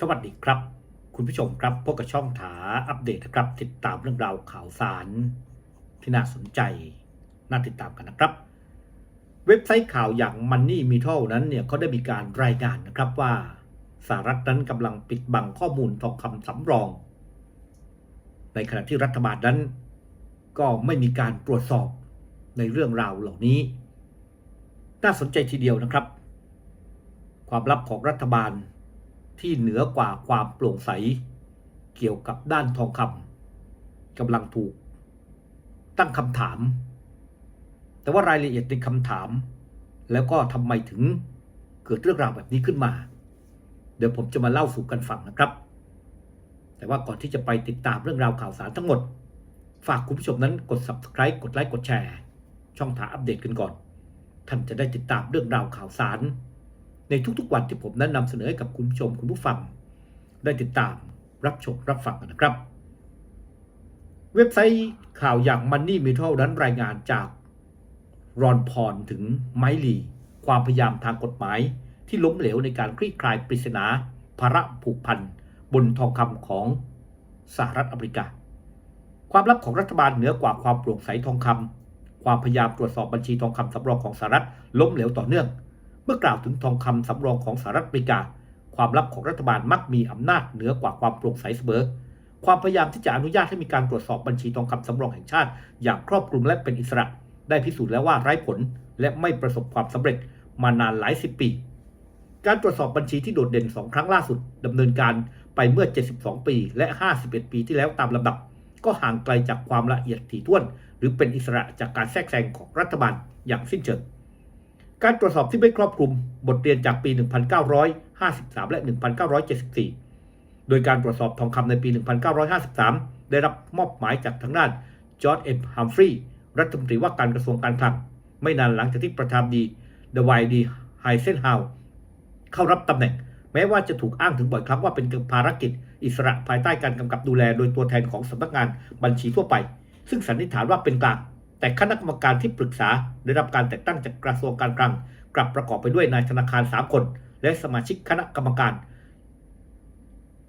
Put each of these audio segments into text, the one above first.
สวัสดีครับ คุณผู้ชมครับพบกับช่องถาอัปเดตนะครับ ติดตามเรื่องราวข่าวสารที่น่าสนใจ น่าติดตามกันนะครับ เว็บไซต์ข่าวอย่าง Money m e t a l นั้นเนี่ยเขาได้มีการรายงานนะครับว่าสหรัฐนั้นกำลังปิดบังข้อมูลทองคำสำรอง ในขณะที่รัฐบาลนั้น ก็ไม่มีการตรวจสอบในเรื่องราวเหล่านี้ น่าสนใจทีเดียวนะครับ ความลับของรัฐบาล ที่เหนือกว่าความโปร่งใส เกี่ยวกับด้านทองคำกำลังถูก ตั้งคำถาม แต่ว่ารายละเอียดในคำถาม แล้วก็ทำไมถึงเกิดเรื่องราวแบบนี้ขึ้นมา เดี๋ยวผมจะมาเล่าสู่กันฟังนะครับ แต่ว่าก่อนที่จะไปติดตามเรื่องราวข่าวสารทั้งหมด ฝากคุณผู้ชมนั้นกด subscribe กดไลค์กดแชร์ ช่องทางอัปเดตกันก่อน ท่านจะได้ติดตามเรื่องราวข่าวสาร ในทุกๆวันที่ผมนั้นนำเสนอให้กับคุณผู้ชมคุณผู้ฟัง ได้ติดตามรับชมรับฟังกันนะครับ เว็บไซต์ข่าวอย่าง Money m e t a l นั้นรายงานจากรอนพรถึงไมลี ความพยายามทางกฎหมาย ที่ล้มเหลวในการคลี่คลายปริศนาภาระผูกพัน บนทองคำของสหรัฐอเมริกา ความลับของรัฐบาลเหนือกว่าความโปร่งใสทองคำความพยายามตรวจสอบบัญชีทองคำสำรองของสหรัฐล้มเหลวต่อเนื่อง เมื่อกล่าวถึงทองคำสำรองของสหรัฐอเมริกา ความลับของรัฐบาลมักมีอำนาจเหนือกว่าความโปร่งใสเสมอความพยายามที่จะอนุญาตให้มีการตรวจสอบบัญชีทองคำสำรองแห่งชาติ อย่างครอบคลุมและเป็นอิสระ ได้พิสูจน์แล้วว่าไร้ผลและไม่ประสบความสำเร็จมานานหลายสิบปี การตรวจสอบบัญชีที่โดดเด่นสองครั้งล่าสุดดำเนินการไปเมื่อ 72 ปี และ 51 ปีที่แล้วตามลำดับ ก็ห่างไกลจากความละเอียดถี่ถ้วน หรือเป็นอิสระจากการแทรกแซงของรัฐบาลอย่างสิ้นเชิง การตรวจสอบที่ไม่ครอบคลุมบทเรียนจากปี 1953 และ 1974 โดยการตรวจสอบทองคำในปี 1953 ได้รับมอบหมายจากทางด้านจอร์จเอ็มฮัมฟรีย์รัฐมนตรีว่าการกระทรวงการคลัง ไม่นานหลังจากที่ประธานดีเดวายดีไฮเซนฮาวเข้ารับตำแหน่ง แม้ว่าจะถูกอ้างถึงบ่อยครั้งว่าเป็นภารกิจ อิสระภายใต้การกำกับดูแล โดยตัวแทนของสำนักงานบัญชีทั่วไป ซึ่งสันนิษฐานว่าเป็นกลาง แต่คณะกรรมการที่ปรึกษาได้รับการแต่งตั้งจากกระทรวงการคลัง กลับประกอบไปด้วยนายธนาคาร 3 คน และสมาชิกคณะกรรมการ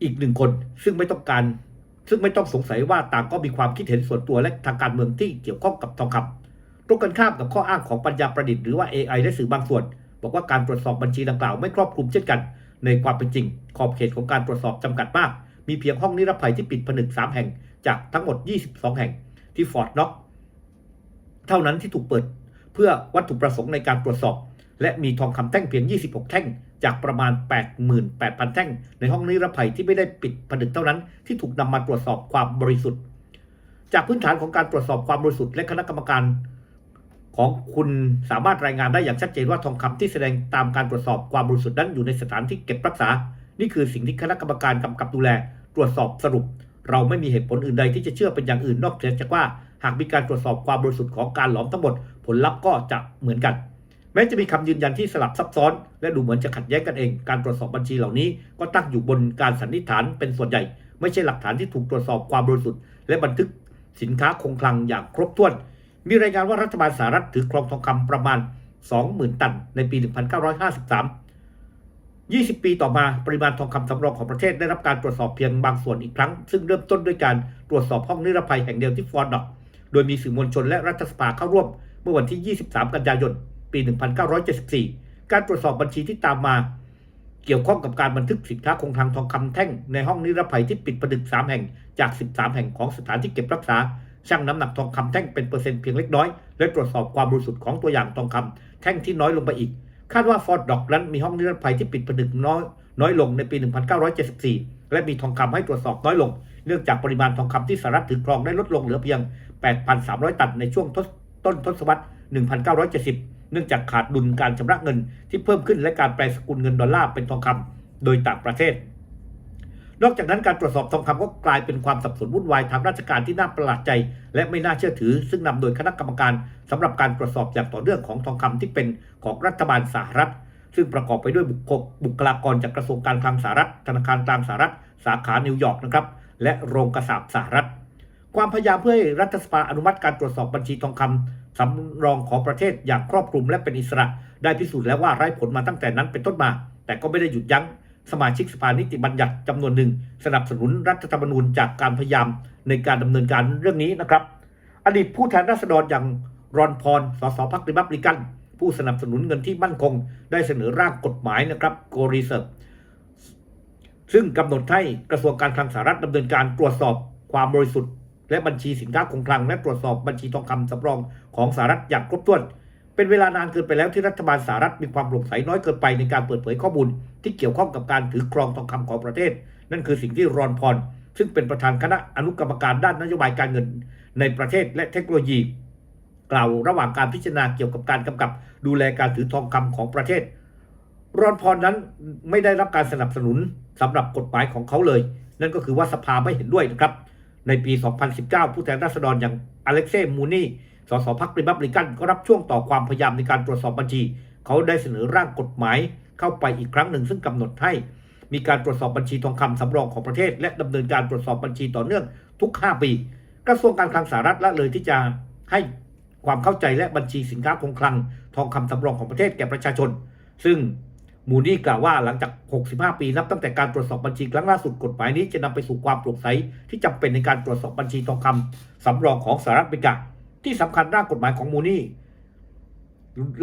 อีกหนึ่งคน ซึ่งไม่ต้องการ ซึ่งไม่ต้องสงสัยว่าต่างก็มีความคิดเห็นส่วนตัวและทางการเมืองที่เกี่ยวข้องกับทองคำตรงกันข้ามกับข้ออ้างของปัญญาประดิษฐ์หรือว่า AI และสื่อบางส่วน บอกว่าการตรวจสอบบัญชีดังกล่าวไม่ครอบคลุมเช่นกัน ในความเป็นจริง ขอบเขตของการตรวจสอบจำกัดมาก มีเพียงห้องนิรภัยที่ปิดผนึก 3 แห่ง จากทั้งหมด 22 แห่ง ที่ฟอร์ดน็อก เท่านั้นที่ถูกเปิดเพื่อวัตถุประสงค์ในการตรวจสอบ และมีทองคำแท่งเพียง 26 แท่ง จากประมาณ 88,000 แท่ง ในห้องนิรภัยที่ไม่ได้ปิดผนึกเท่านั้นที่ถูกนำมาตรวจสอบความบริสุทธิ์ จากพื้นฐานของการตรวจสอบความบริสุทธิ์และคณะกรรมการของคุณสามารถรายงานได้อย่างชัดเจนว่าทองคำที่แสดงตามการตรวจสอบความบริสุทธิ์นั้นอยู่ในสถานที่เก็บรักษา นี่คือสิ่งที่คณะกรรมการกำกับดูแล ตรวจสอบสรุป เราไม่มีเหตุผลอื่นใดที่จะเชื่อเป็นอย่างอื่นนอกจากว่า หากมีการตรวจสอบความบริสุทธิ์ของการหลอมทั้งหมด ผลลัพธ์ก็จะเหมือนกัน แม้จะมีคำยืนยันที่สลับซับซ้อน และดูเหมือนจะขัดแย้งกันเอง การตรวจสอบบัญชีเหล่านี้ก็ตั้งอยู่บนการสันนิษฐานเป็นส่วนใหญ่ ไม่ใช่หลักฐานที่ถูกตรวจสอบความบริสุทธิ์และบันทึกสินค้าคงคลังอย่างครบถ้วน มีรายงานว่ารัฐบาลสหรัฐถือครองทองคำประมาณ 20,000 ตันในปี 1953 20 ปีต่อมาปริมาณทองคำสำรองของประเทศได้รับการตรวจสอบเพียงบางส่วนอีกครั้ง ซึ่งเริ่มต้นด้วยการตรวจสอบห้องนิรภัยแห่งเดียวที่ฟอร์ดดอก โดยมีสื่อมวลชนและรัฐสภาเข้าร่วม เมื่อวันที่ 23 กันยายน ปี 1974 การตรวจสอบบัญชีที่ตามมา เกี่ยวข้องกับการบันทึกสินค้าคงคลังทองคำแท่งในห้องนิรภัยที่ปิดประดึก 3 แห่งจาก 13 แห่งของสถานที่เก็บรักษาชั่งน้ำหนักทองคำแท่งเป็นเปอร์เซ็นต์เพียงเล็กน้อย และตรวจสอบความบริสุทธิ์ของตัวอย่างทองคำแท่งที่น้อยลงไปอีก คาดว่าฟอร์ดดอกนั้นมีห้องนิรภัยที่ปิดประดึกน้อยน้อยลงในปี 1974 และมีทองคำให้ตรวจสอบน้อยลง เนื่องจากปริมาณทองคำที่สหรัฐถือครองได้ลดลงเหลือเพียง 8,300 ตันในช่วงต้นทศวรรษ 1970 เนื่องจากขาดดุลการชำระเงินที่เพิ่มขึ้นและการแปลสกุลเงินดอลลาร์เป็นทองคำโดยต่างประเทศ นอกจากนั้นการตรวจสอบทองคำก็กลายเป็นความสับสนวุ่นวายทางราชการที่น่าประหลาดใจ และไม่น่าเชื่อถือ ซึ่งนำโดยคณะกรรมการสำหรับการตรวจสอบอย่างต่อเนื่องของทองคำที่เป็นของรัฐบาลสหรัฐซึ่งประกอบไปด้วยบุคคลบุคลากรจากกระทรวงการคลังสหรัฐ ธนาคารกลางสหรัฐ สาขานิวยอร์กนะครับ และโรงกระสาบสหรัฐ ความพยายามเพื่อให้รัฐสภาอนุมัติการตรวจสอบบัญชีทองคำสำรองของประเทศอย่างครอบคลุมและเป็นอิสระ ได้พิสูจน์แล้วว่าไร้ผลมาตั้งแต่นั้นเป็นต้นมา แต่ก็ไม่ได้หยุดยั้งสมาชิกสภานิติบัญญัติจำนวนหนึ่ง สนับสนุนรัฐธรรมนูญจากการพยายามในการดำเนินการเรื่องนี้นะครับ อดีตผู้แทนราษฎรอย่างรอนพรสสพักริบับลิกัน ผู้สนับสนุนเงินที่มั่นคง ได้เสนอร่างกฎหมายนะครับโกรีเซิร์ซึ่งกำหนดให้กระทรวงการคลังสหรัฐดำเนินการตรวจสอบความบริสุทธิ์ และบัญชีสินค้าคงคลัง และตรวจสอบบัญชีทองคำสำรองของสหรัฐอย่างครบถ้วน เป็นเวลานานเกินไปแล้วที่รัฐบาลสหรัฐมีความโปร่งใสน้อยเกินไปในการเปิดเผยข้อมูล ที่เกี่ยวข้องกับการถือครองทองคำของประเทศ นั่นคือสิ่งที่รอนพรซึ่งเป็นประธานคณะอนุกรรมการด้านนโยบายการเงินในประเทศและเทคโนโลยี กล่าวระหว่างการพิจารณาเกี่ยวกับการกำกับดูแลการถือทองคำของประเทศ รอนพรนั้นไม่ได้รับการสนับสนุนสำหรับกฎหมายของเขาเลย นั่นก็คือว่าสภาไม่เห็นด้วยนะครับ ในปี 2019 ผู้แทนราษฎรอย่างอเล็กเซ่มูนีสสพรรคริบับลิกันก็รับช่วงต่อความพยายามในการตรวจสอบบัญชี เขาได้เสนอร่างกฎหมายเข้าไปอีกครั้งหนึ่งซึ่งกำหนดให้ มีการตรวจสอบบัญชีทองคำสำรองของประเทศ และดำเนินการตรวจสอบบัญชีต่อเนื่องทุก 5 ปี กระทรวงการคลังสหรัฐละเลยที่จะให้ความเข้าใจและบัญชีสินค้าคงคลัง ทองคำสำรองของประเทศแก่ประชาชน ซึ่ง มูนี่กล่าวว่าหลังจาก 65 ปีนับตั้งแต่การตรวจสอบบัญชีครั้งล่าสุดกฎหมายนี้จะนำไปสู่ความโปร่งใสที่จำเป็นในการตรวจสอบบัญชีทองคำสำรองของสหรัฐอเมริกาที่สำคัญร่างกฎหมายของมูนี่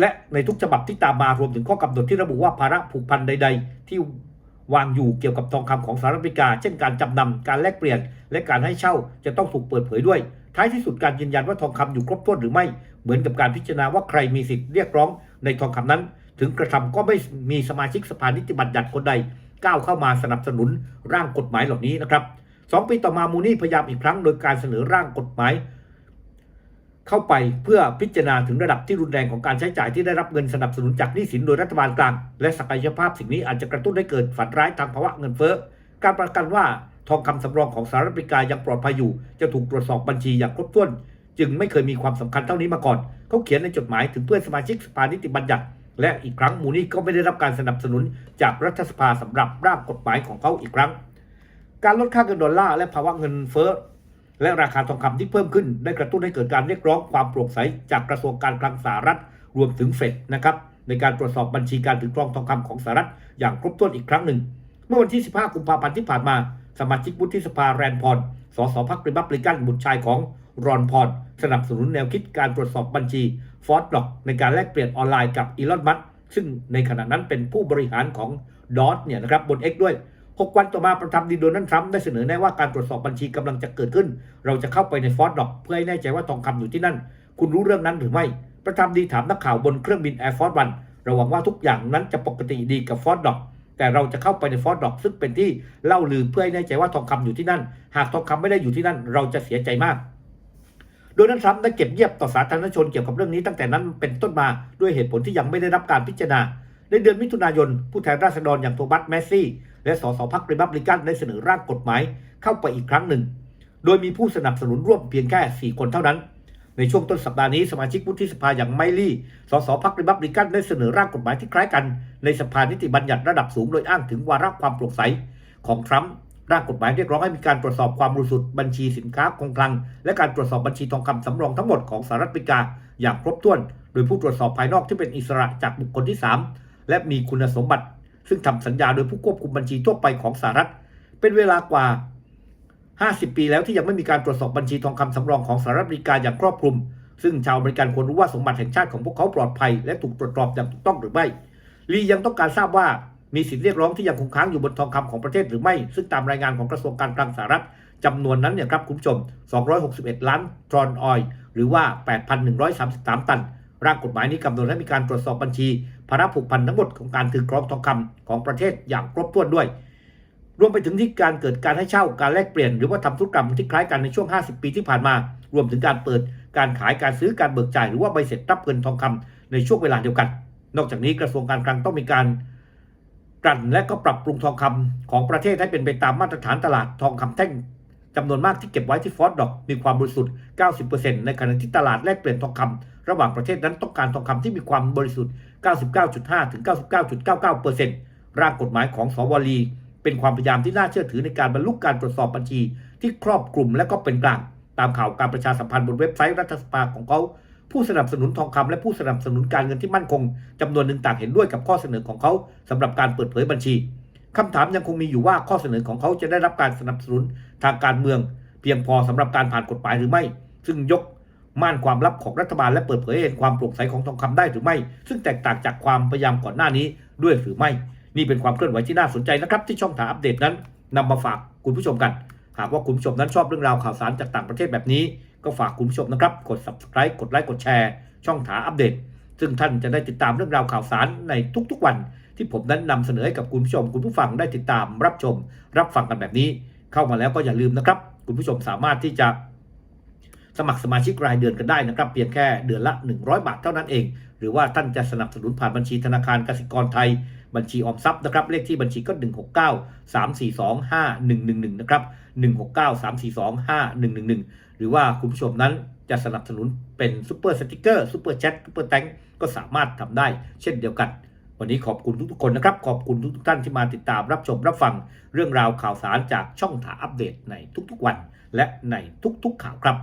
และในทุกฉบับที่ตามมารวมถึงข้อกำหนดที่ระบุว่าภาระผูกพันใด ๆ ที่วางอยู่เกี่ยวกับทองคำของสหรัฐอเมริกา เช่นการจำนำการแลกเปลี่ยน และการให้เช่าจะต้องถูกเปิดเผยด้วย ท้ายที่สุดการยืนยันว่าทองคำอยู่ครบถ้วนหรือไม่ เหมือนกับการพิจารณาว่าใครมีสิทธิ์เรียกร้องในทองคำนั้น ถึงกระทำก็ไม่มีสมาชิกสภานิติบัญญัติคนใด ก้าวเข้ามาสนับสนุนร่างกฎหมายเหล่านี้นะครับสองปีต่อมามูนี่พยายามอีกครั้งโดยการเสนอร่างกฎหมาย เข้าไปเพื่อพิจารณาถึงระดับที่รุนแรงของการใช้จ่ายที่ได้รับเงินสนับสนุนจากหนี้สินโดยรัฐบาลกลาง และศักยภาพสิ่งนี้อาจจะกระตุ้นให้เกิดฝันร้ายทางภาวะเงินเฟ้อการประกันว่าทองคำสำรองของสหรัฐอเมริกายังปลอดภัยอยู่ จะถูกตรวจสอบบัญชีอย่างครบถ้วน จึงไม่เคยมีความสำคัญเท่านี้มาก่อน เขาเขียนในจดหมายถึงเพื่อนสมาชิกสภานิติบัญญัติ และอีกครั้งมูนี่ก็ไม่ได้รับการสนับสนุนจากรัฐสภาสำหรับร่างกฎหมายของเขาอีกครั้ง การลดค่าเงินดอลลาร์และภาวะเงินเฟ้อและราคาทองคำที่เพิ่มขึ้น ได้กระตุ้นให้เกิดการเรียกร้องความโปร่งใสจากกระทรวงการคลังสหรัฐรวมถึงเฟดนะครับในการตรวจสอบบัญชีการถือครองทองคำของสหรัฐอย่างครบถ้วนอีกครั้งหนึ่ง เมื่อวันที่ 15 กุมภาพันธ์ที่ผ่านมา สมาชิกวุฒิสภาแรนพรสสพรรคริบับลิกันบุตรชายของรอนพรสนับสนุนแนวคิดการตรวจสอบบัญชี ฟอร์ดล็อกในการแลกเปลี่ยนออนไลน์กับอีลอนมัสซึ่งในขณะนั้นเป็นผู้บริหารของดอทเนี่ยนะครับบน X ด้วย 6 วันต่อมาประธานดีโดนัลด์ทรัมป์ได้เสนอแนะว่าการตรวจสอบบัญชีกำลังจะเกิดขึ้น เราจะเข้าไปในฟอร์ดล็อกเพื่อให้แน่ใจว่าทองคำอยู่ที่นั่น คุณรู้เรื่องนั้นหรือไม่ ประธานดีถามนักข่าวบนเครื่องบิน Air Force One เราหวังว่าทุกอย่างนั้นจะปกติดีกับฟอร์ดล็อกแต่เราจะเข้าไปในฟอร์ดล็อกซึ่งเป็นที่เล่าลือเพื่อให้แน่ใจว่าทองคำอยู่ที่นั่น หากทองคำไม่ได้อยู่ที่นั่น เราจะเสียใจมาก โดนัลด์ทรัมป์ได้เก็บเงียบต่อสาธารณชนเกี่ยวกับเรื่องนี้ตั้งแต่นั้นเป็นต้นมาด้วยเหตุผลที่ยังไม่ได้รับการพิจารณา ในเดือนมิถุนายน ผู้แทนราษฎรอย่างโทมัสแมสซี่ และสสพรรคริบับลิกันได้เสนอร่างกฎหมายเข้าไปอีกครั้งหนึ่ง โดยมีผู้สนับสนุนร่วมเพียงแค่ 4 คนเท่านั้น ในช่วงต้นสัปดาห์นี้สมาชิกวุฒิสภาอย่างไมลี่ สสพรรคริบับลิกันได้เสนอร่างกฎหมายที่คล้ายกัน ในสภานิติบัญญัติระดับสูงโดยอ้างถึงวาระความโปร่งใสของทรัมป์ ร่างกฎหมายเรียกร้องให้มีการตรวจสอบความบริสุทธิ์บัญชีสินค้าคงคลัง และการตรวจสอบบัญชีทองคำสำรองทั้งหมดของสหรัฐอเมริกาอย่างครบถ้วน โดยผู้ตรวจสอบภายนอกที่เป็นอิสระจากบุคคลที่ 3 และมีคุณสมบัติ ซึ่งทำสัญญาโดยผู้ควบคุมบัญชีทั่วไปของสหรัฐ เป็นเวลากว่า 50 ปีแล้วที่ยังไม่มีการตรวจสอบบัญชีทองคำสำรองของสหรัฐอเมริกาอย่างครอบคลุม ซึ่งชาวอเมริกันควรรู้ว่าสมบัติแห่งชาติของพวกเขาปลอดภัย และถูกตรวจสอบอย่างถูกต้องหรือไม่ลียังต้องการทราบว่า มีสิทธิเรียกร้องที่ยังคงค้างอยู่บนทองคำของประเทศหรือไม่ ซึ่งตามรายงานของกระทรวงการคลังสหรัฐจำนวนนั้นเนี่ยครับคุณผู้ชม 261 ล้านทรอนออยล์หรือว่า 8,133 ตัน ร่างกฎหมายนี้กำหนดให้มีการตรวจสอบบัญชีภาระผูกพันทั้งหมดของการถือครองทองคำของประเทศอย่างครบถ้วนด้วย รวมไปถึงที่การเกิดการให้เช่าการแลกเปลี่ยน หรือว่าทำธุรกรรมที่คล้ายกันในช่วง 50 ปีที่ผ่านมา รวมถึงการเปิดการขายการซื้อการเบิกจ่าย หรือว่าใบเสร็จรับเงินทองคำในช่วงเวลาเดียวกัน นอกจากนี้กระทรวงการคลังต้องมีการ กลั่นและก็ปรับปรุงทองคำของประเทศให้เป็นไปตามมาตรฐานตลาดทองคำแท่งจำนวนมากที่เก็บไว้ที่ฟอสดอกมีความบริสุทธิ์ 90%ในขณะที่ตลาดแลกเปลี่ยนทองคำระหว่างประเทศนั้นต้องการทองคำที่มีความบริสุทธิ์ 99.5 ถึง 99.99%ร่างกฎหมายของสวลีเป็นความพยายามที่น่าเชื่อถือในการบรรลุการตรวจสอบบัญชี ที่ครอบคลุมและก็เป็นกลาง ตามข่าวการประชาสัมพันธ์บนเว็บไซต์รัฐสภาของเขา ผู้สนับสนุนทองคำและผู้สนับสนุนการเงินที่มั่นคงจำนวนหนึ่งต่างเห็นด้วยกับข้อเสนอของเขาสำหรับการเปิดเผยบัญชีคำถามยังคงมีอยู่ว่าข้อเสนอของเขาจะได้รับการสนับสนุนทางการเมือง เพียงพอสำหรับการผ่านกฎหมายหรือไม่ ซึ่งยกม่านความลับของรัฐบาลและเปิดเผยเห็นความโปร่งใสของทองคำได้หรือไม่ ซึ่งแตกต่างจากความพยายามก่อนหน้านี้ด้วยหรือไม่ นี่เป็นความเคลื่อนไหวที่น่าสนใจนะครับ ที่ช่องถามอัปเดตนั้นนำมาฝากคุณผู้ชมกัน หากว่าคุณผู้ชมนั้นชอบเรื่องราวข่าวสารจากต่างประเทศแบบนี้ ก็ฝากคุณผู้ชมนะครับ กด subscribe กดไลค์กดแชร์ ช่องถาอัปเดต ซึ่งท่านจะได้ติดตามเรื่องราวข่าวสารในทุกๆวัน ที่ผมนั้นนำเสนอให้กับคุณผู้ชม คุณผู้ฟังได้ติดตามรับชม รับฟังกันแบบนี้ เข้ามาแล้วก็อย่าลืมนะครับ คุณผู้ชมสามารถที่จะสมัครสมาชิกรายเดือนกันได้นะครับ เพียงแค่เดือนละ 100 บาทเท่านั้นเอง หรือว่าท่านจะสนับสนุนผ่านบัญชีธนาคารกสิกรไทย บัญชีออมทรัพย์นะครับเลขที่บัญชีก็ 169 342 5111 นะครับ 169 342 5111 หรือว่าคุณผู้ชมนั้นจะสนับสนุนเป็นซูเปอร์สติกเกอร์ซูเปอร์แชทซูเปอร์แตงก็สามารถทำได้เช่นเดียวกัน วันนี้ขอบคุณทุกๆคนนะครับ ขอบคุณทุกๆท่านที่มาติดตามรับชมรับฟังเรื่องราวข่าวสารจากช่องถาอัปเดตในทุกๆวัน และในทุกๆข่าวครับ